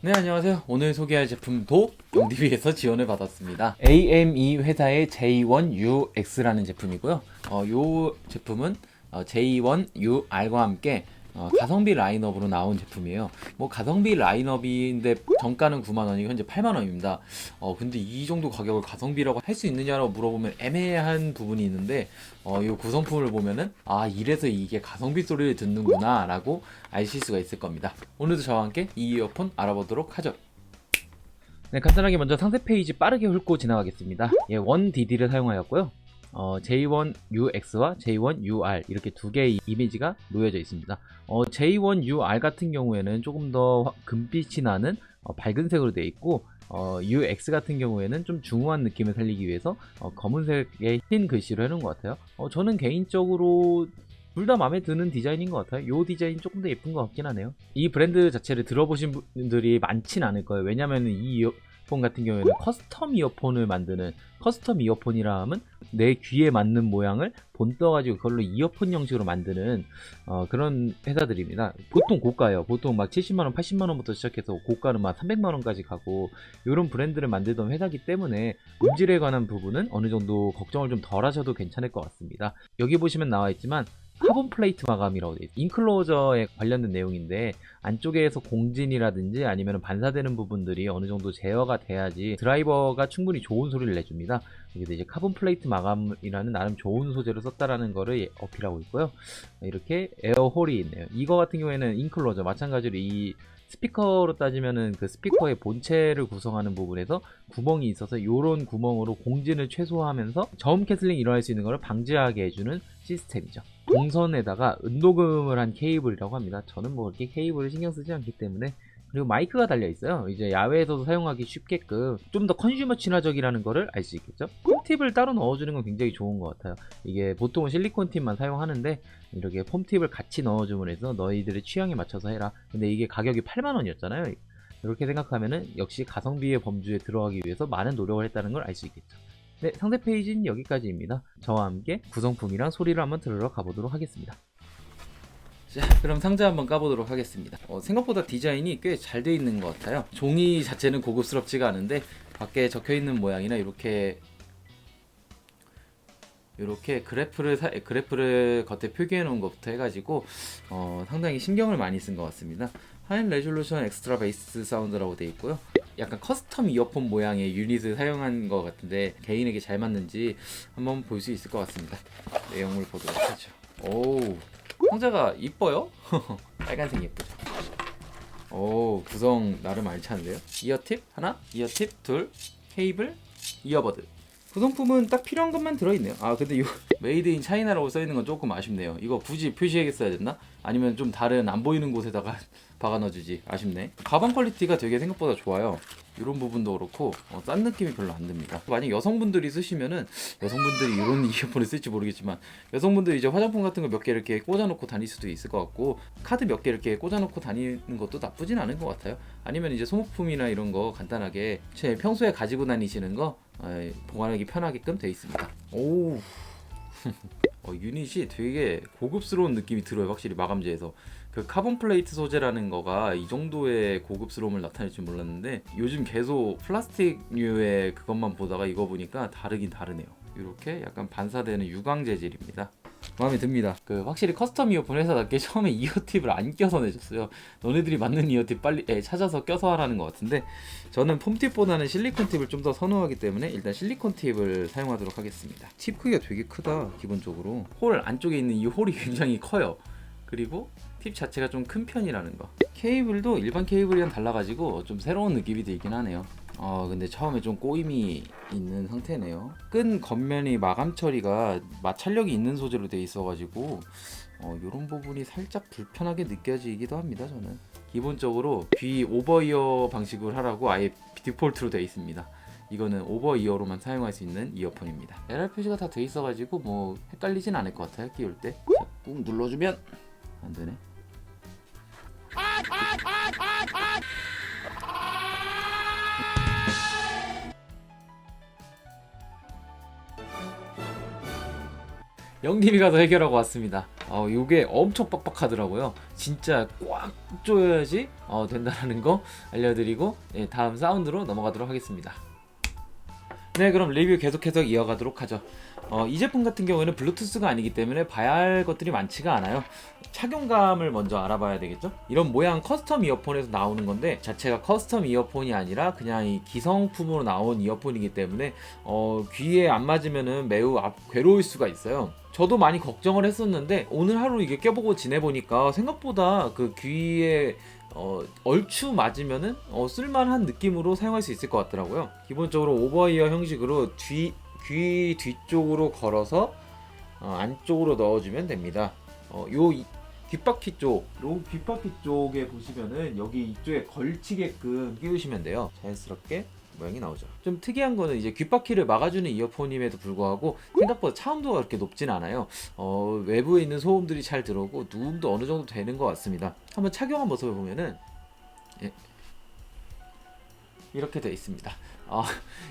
네 안녕하세요. 오늘 소개할 제품도 용디비에서 지원을 받았습니다. AME 회사의 J1UX라는 제품이고요. 어, 요 제품은 어, J1UR과 함께 어, 가성비 라인업으로 나온 제품이에요. 뭐 가성비 라인업인데 정가는 9만 원이고 현재 8만 원입니다. 어 근데 이 정도 가격을 가성비라고 할 수 있느냐라고 물어보면 애매한 부분이 있는데 어이 구성품을 보면은 아 이래서 이게 가성비 소리를 듣는구나라고 아실 수가 있을 겁니다. 오늘도 저와 함께 이 이어폰 알아보도록 하죠. 네, 간단하게 먼저 상세 페이지 빠르게 훑고 지나가겠습니다. 예, 1DD를 사용하였고요. 어, J1UX와 J1UR 이렇게 두 개의 이미지가 놓여져 있습니다. 어, J1UR 같은 경우에는 조금 더 화- 금빛이 나는 어, 밝은 색으로 되어 있고 어, UX 같은 경우에는 좀 중후한 느낌을 살리기 위해서 어, 검은색의 흰 글씨로 해놓은 것 같아요. 어, 저는 개인적으로 둘 다 마음에 드는 디자인인 것 같아요. 이 디자인 조금 더 예쁜 것 같긴 하네요. 이 브랜드 자체를 들어보신 분들이 많진 않을 거예요. 왜냐하면 이 이어폰 같은 경우에는 커스텀 이어폰을 만드는 커스텀 이어폰이라 하면 내 귀에 맞는 모양을 본 떠가지고 그걸로 이어폰 형식으로 만드는 어, 그런 회사들입니다. 보통 고가예요. 보통 막 70만원, 80만원부터 시작해서 고가는 막 300만원까지 가고 이런 브랜드를 만들던 회사기 때문에 음질에 관한 부분은 어느 정도 걱정을 좀 덜 하셔도 괜찮을 것 같습니다. 여기 보시면 나와 있지만 카본 플레이트 마감이라고 되어 있어요. 인클로저에 관련된 내용인데 안쪽에서 공진이라든지 아니면 반사되는 부분들이 어느 정도 제어가 돼야지 드라이버가 충분히 좋은 소리를 내줍니다. 여기도 이제 카본 플레이트 마감이라는 나름 좋은 소재를 썼다라는 거를 예- 어필하고 있고요. 이렇게 에어홀이 있네요. 이거 같은 경우에는 인클로저 마찬가지로 이 스피커로 따지면은 그 스피커의 본체를 구성하는 부분에서 구멍이 있어서 이런 구멍으로 공진을 최소화하면서 저음 캐슬링 일어날 수 있는 것을 방지하게 해주는 시스템이죠. 동선에다가 은도금을 한 케이블이라고 합니다. 저는 뭐 그렇게 케이블을 신경 쓰지 않기 때문에 그리고 마이크가 달려 있어요. 이제 야외에서도 사용하기 쉽게끔 좀 더 컨슈머 친화적이라는 거를 알 수 있겠죠. 폼팁을 따로 넣어주는 건 굉장히 좋은 것 같아요. 이게 보통은 실리콘 팁만 사용하는데 이렇게 폼팁을 같이 넣어줌으로 해서 너희들의 취향에 맞춰서 해라. 근데 이게 가격이 8만 원이었잖아요. 이렇게 생각하면은 역시 가성비의 범주에 들어가기 위해서 많은 노력을 했다는 걸 알 수 있겠죠. 네, 상대 페이지는 여기까지입니다. 저와 함께 구성품이랑 소리를 한번 들으러 가보도록 하겠습니다. 자, 그럼 상자 한번 까보도록 하겠습니다. 어, 생각보다 디자인이 꽤 잘 돼 있는 것 같아요. 종이 자체는 고급스럽지가 않은데 밖에 적혀 있는 모양이나 이렇게 이렇게 그래프를 사- 그래프를 겉에 표기해 놓은 것부터 해가지고 어, 상당히 신경을 많이 쓴 것 같습니다. 하이 레졸루션 엑스트라 베이스 사운드라고 돼 있고요. 약간 커스텀 이어폰 모양의 유닛을 사용한 것 같은데 개인에게 잘 맞는지 한번 볼 수 있을 것 같습니다. 내용물 보도록 하죠. 오 상자가 이뻐요? 빨간색 예쁘죠. 오 구성 나름 알찬데요. 이어팁 하나, 이어팁 둘, 케이블, 이어버드. 구성품은 딱 필요한 것만 들어있네요. 아 근데 이 메이드 인 차이나라고 써있는 건 조금 아쉽네요. 이거 굳이 표시해야겠어야 됐나? 아니면 좀 다른 안 보이는 곳에다가 박아 넣어주지 아쉽네. 가방 퀄리티가 되게 생각보다 좋아요. 이런 부분도 그렇고 어, 싼 느낌이 별로 안 듭니다. 만약 여성분들이 쓰시면은 여성분들이 이런 이어폰을 쓸지 모르겠지만 여성분들이 이제 화장품 같은 거 몇 개 이렇게 꽂아놓고 다닐 수도 있을 것 같고 카드 몇 개 이렇게 꽂아놓고 다니는 것도 나쁘진 않은 것 같아요. 아니면 이제 소모품이나 이런 거 간단하게 제 평소에 가지고 다니시는 거 어, 보관하기 편하게끔 돼 있습니다. 오. 어, 유닛이 되게 고급스러운 느낌이 들어요. 확실히 마감재에서 그 카본 플레이트 소재라는 거가 이 정도의 고급스러움을 나타낼 줄 몰랐는데 요즘 계속 플라스틱류의 그것만 보다가 이거 보니까 다르긴 다르네요. 이렇게 약간 반사되는 유광 재질입니다. 마음에 듭니다. 그 확실히 커스텀 이어폰 회사답게 처음에 이어팁을 안 껴서 내줬어요. 너네들이 맞는 이어팁 빨리 에, 찾아서 껴서 하라는 것 같은데 저는 폼팁보다는 실리콘 팁을 좀 더 선호하기 때문에 일단 실리콘 팁을 사용하도록 하겠습니다. 팁 크기가 되게 크다 기본적으로 홀 안쪽에 있는 이 홀이 굉장히 커요. 그리고 팁 자체가 좀 큰 편이라는 거. 케이블도 일반 케이블이랑 달라가지고 좀 새로운 느낌이 들긴 하네요. 어 근데 처음에 좀 꼬임이 있는 상태네요. 끈 겉면이 마감 처리가 마찰력이 있는 소재로 돼 있어가지고 어 이런 부분이 살짝 불편하게 느껴지기도 합니다. 저는 기본적으로 귀 오버이어 방식으로 하라고 아예 디폴트로 되어 있습니다. 이거는 오버이어로만 사용할 수 있는 이어폰입니다. LR 표시가 다 돼 있어가지고 뭐 헷갈리진 않을 것 같아요. 끼울 때. 자, 꾹 눌러주면 안 되네. 영님이 가서 해결하고 왔습니다. 어, 요게 엄청 빡빡하더라고요. 진짜 꽉 조여야지 어, 된다는 거 알려드리고 예, 다음 사운드로 넘어가도록 하겠습니다. 네, 그럼 리뷰 계속해서 이어가도록 하죠. 어, 이 제품 같은 경우에는 블루투스가 아니기 때문에 봐야 할 것들이 많지가 않아요. 착용감을 먼저 알아봐야 되겠죠? 이런 모양 커스텀 이어폰에서 나오는 건데 자체가 커스텀 이어폰이 아니라 그냥 이 기성품으로 나온 이어폰이기 때문에 어, 귀에 안 맞으면은 매우 앞- 괴로울 수가 있어요. 저도 많이 걱정을 했었는데 오늘 하루 이게 껴보고 지내보니까 생각보다 그 귀에 어, 얼추 맞으면은 어, 쓸만한 느낌으로 사용할 수 있을 것 같더라고요. 기본적으로 오버이어 형식으로 뒤, 귀 뒤쪽으로 걸어서 어, 안쪽으로 넣어주면 됩니다. 어, 요 이- 귓바퀴 쪽, 요 귓바퀴 쪽에 보시면은 여기 이쪽에 걸치게끔 끼우시면 돼요. 자연스럽게 모양이 나오죠. 좀 특이한 거는 이제 귓바퀴를 막아주는 이어폰임에도 불구하고 생각보다 차음도가 그렇게 높진 않아요. 어, 외부에 있는 소음들이 잘 들어오고 누움도 어느 정도 되는 것 같습니다. 한번 착용한 모습을 보면은 예. 이렇게 되어 있습니다. 어,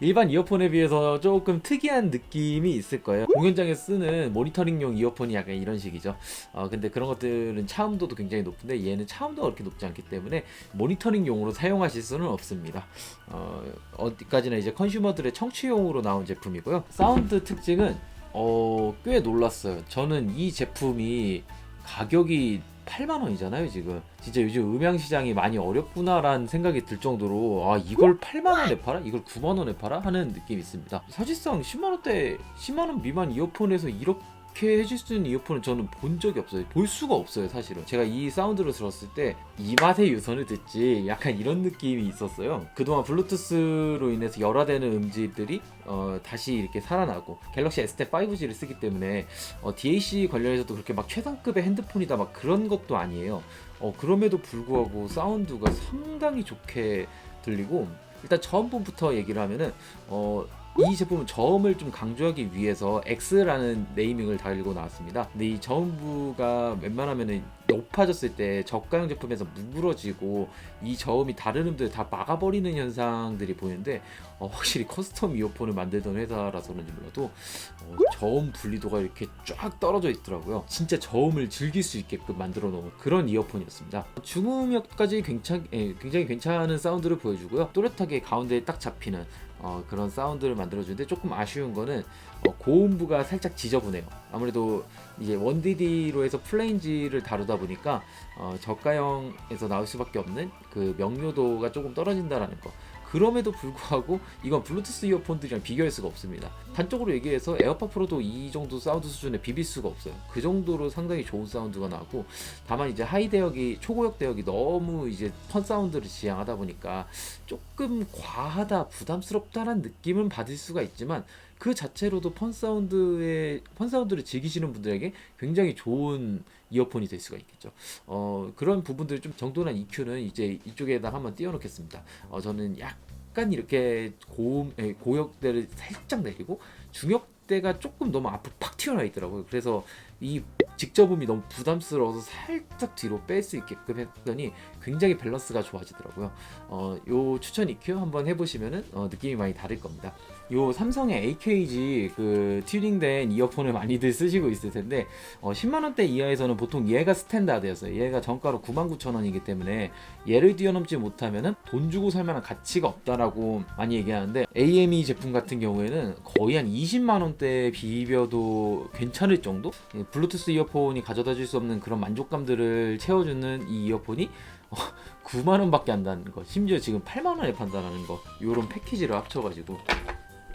일반 이어폰에 비해서 조금 특이한 느낌이 있을 거예요. 공연장에 쓰는 모니터링용 이어폰이 약간 이런 식이죠. 어, 근데 그런 것들은 차음도도 굉장히 높은데 얘는 차음도가 그렇게 높지 않기 때문에 모니터링용으로 사용하실 수는 없습니다. 어, 어디까지나 이제 컨슈머들의 청취용으로 나온 제품이고요. 사운드 특징은 어, 꽤 놀랐어요. 저는 이 제품이 가격이 8만 원이잖아요 지금 진짜 요즘 음향 시장이 많이 어렵구나라는 생각이 들 정도로 아 이걸 8만 원에 팔아? 이걸 9만 원에 팔아? 하는 느낌이 있습니다 사실상 10만 원대 10만 원 미만 이어폰에서 이렇게 해줄 수 있는 이어폰은 저는 본 적이 없어요. 볼 수가 없어요 사실은. 제가 이 사운드를 들었을 때 이 맛의 유선을 듣지 약간 이런 느낌이 있었어요. 그동안 블루투스로 인해서 열화되는 음질들이 어, 다시 이렇게 살아나고 갤럭시 S10 5G를 쓰기 때문에 어, DAC 관련해서도 그렇게 막 최상급의 핸드폰이다 막 그런 것도 아니에요. 어, 그럼에도 불구하고 사운드가 상당히 좋게 들리고 일단 저음부터 얘기를 하면은 어, 이 제품은 저음을 좀 강조하기 위해서 X라는 네이밍을 달고 나왔습니다. 근데 이 저음부가 웬만하면은 높아졌을 때 저가형 제품에서 무부러지고 이 저음이 다른 음들 다 막아버리는 현상들이 보이는데 어, 확실히 커스텀 이어폰을 만들던 회사라서 그런지 몰라도 어, 저음 분리도가 이렇게 쫙 떨어져 있더라고요. 진짜 저음을 즐길 수 있게끔 만들어 놓은 그런 이어폰이었습니다. 중음역까지 굉장히, 예, 굉장히 괜찮은 사운드를 보여주고요. 또렷하게 가운데에 딱 잡히는 어, 그런 사운드를 만들어주는데 조금 아쉬운 거는 어, 고음부가 살짝 지저분해요. 아무래도 이제 원디디로 해서 플레인지를 다루다 보니까 어, 저가형에서 나올 수밖에 없는 그 명료도가 조금 떨어진다라는 거. 그럼에도 불구하고 이건 블루투스 이어폰들이랑 비교할 수가 없습니다. 단적으로 얘기해서 에어팟 프로도 이 정도 사운드 수준에 비빌 수가 없어요. 그 정도로 상당히 좋은 사운드가 나고 다만 이제 하이 대역이 초고역 대역이 너무 이제 펀 사운드를 지향하다 보니까 조금 과하다 부담스럽다는 느낌은 받을 수가 있지만 그 자체로도 펀 사운드의 펀 사운드를 즐기시는 분들에게 굉장히 좋은 이어폰이 될 수가 있겠죠. 어, 그런 부분들 좀 정돈한 EQ는 이제 이쪽에다 한번 띄워놓겠습니다. 어, 저는 약간 이렇게 고음 에, 고역대를 살짝 내리고 중역대가 조금 너무 앞으로 팍 튀어나와 있더라고요. 그래서 이 직접음이 너무 부담스러워서 살짝 뒤로 뺄 수 있게끔 했더니 굉장히 밸런스가 좋아지더라고요. 어, 요 추천 EQ 한번 해보시면은 어, 느낌이 많이 다를 겁니다. 요 삼성의 AKG 그 튜닝된 이어폰을 많이들 쓰시고 있을 텐데 어, 10만 원대 이하에서는 보통 얘가 스탠다드였어요. 얘가 정가로 99,000원이기 때문에 얘를 뛰어넘지 못하면은 돈 주고 살 만한 가치가 없다라고 많이 얘기하는데 AME 제품 같은 경우에는 거의 한 20만 원대 비벼도 괜찮을 정도? 예, 블루투스 이어 폰이 가져다 줄 수 없는 그런 만족감들을 채워주는 이 이어폰이 9만 원 밖에 안 다는 거. 심지어 지금 8만 원에 판다라는 거. 요런 패키지를 합쳐가지고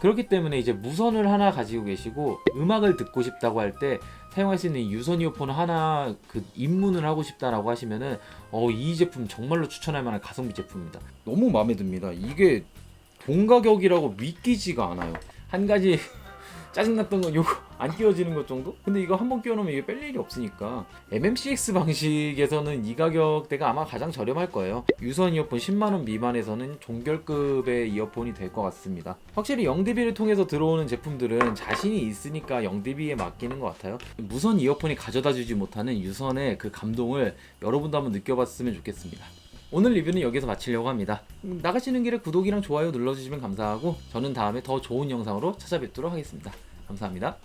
그렇기 때문에 이제 무선을 하나 가지고 계시고 음악을 듣고 싶다고 할 때 사용할 수 있는 유선 이어폰 하나 그 입문을 하고 싶다라고 하시면은 어 이 제품 정말로 추천할 만한 가성비 제품입니다. 너무 마음에 듭니다. 이게 본 가격이라고 믿기지가 않아요. 한 가지 짜증났던 건 요거 안 끼워지는 것 정도? 근데 이거 한 번 끼워놓으면 이게 뺄 일이 없으니까 MMCX 방식에서는 이 가격대가 아마 가장 저렴할 거예요 유선 이어폰 10만원 미만에서는 종결급의 이어폰이 될 것 같습니다 확실히 영DB를 통해서 들어오는 제품들은 자신이 있으니까 영DB에 맡기는 것 같아요 무선 이어폰이 가져다 주지 못하는 유선의 그 감동을 여러분도 한번 느껴봤으면 좋겠습니다 오늘 리뷰는 여기서 마치려고 합니다. 음, 나가시는 길에 구독이랑 좋아요 눌러주시면 감사하고 저는 다음에 더 좋은 영상으로 찾아뵙도록 하겠습니다. 감사합니다.